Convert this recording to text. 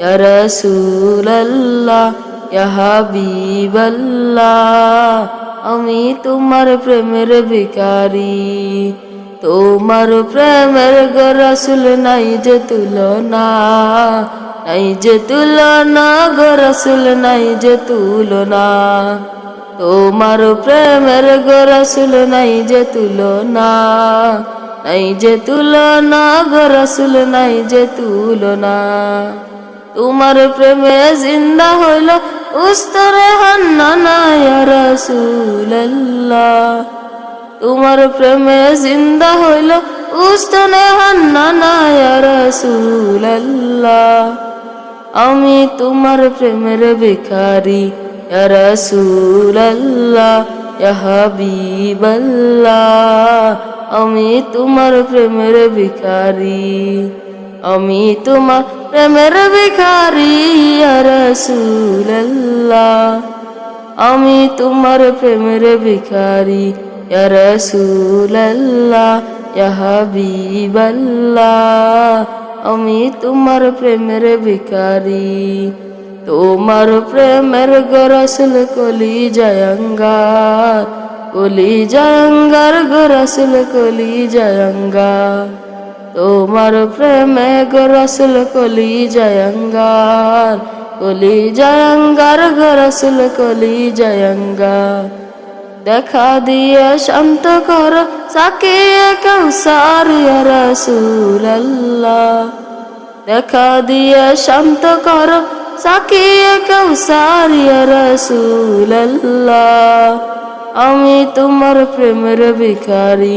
রসুল্লাহ হাবিবাল্লাহ আমি তোমার প্রেমের ভিখারি। তোমার প্রেমের গরসুল নাই যে তুলনা। নাই যে তুলনা গরসুল নাই যে তুলনা। তোমার প্রেমের গরসুল নাই যে তুলনা। নাই যে তুলনা গরসুল নাই যে তুলনা। তোমার প্রেমে জিন্দা হইল উস্তরে হান্না রসুল্লাহ তোমার প্রেমে জিন্দা হইল উস্তনে হান্না রসুল্লাহ আমি তোমার প্রেমের ভিখারি রসুল্লাহ হাবিবাল্লাহ। আমি তোমার প্রেমের ভিখারি। আমি তোমার প্রেমের ভিখারি রসুল্লাহ আমি তোমার প্রেমের ভিখারি রসুল্লাহ হাবিবাল্লাহ। আমি তোমার প্রেমের ভিখারি, তোমার প্রেমের গরসুল কলি জয়ঙ্গার কলি জয়ঙ্গার গরসুল কলি জয়ঙ্গার তোমার প্রেমে গরসুল কলি জয়ঙ্গার কলি জয়ঙ্গার গরসুল কলি জয়ঙ্গার। দেখা দিয়ে শান্ত কর, সাকিয়ে কৌসার রসুল্লাহ দেখা দিয়ে শান্ত কর, সাকিয়ে কৌসার রসুল্লাহ আমি তোমার প্রেমের ভিখারি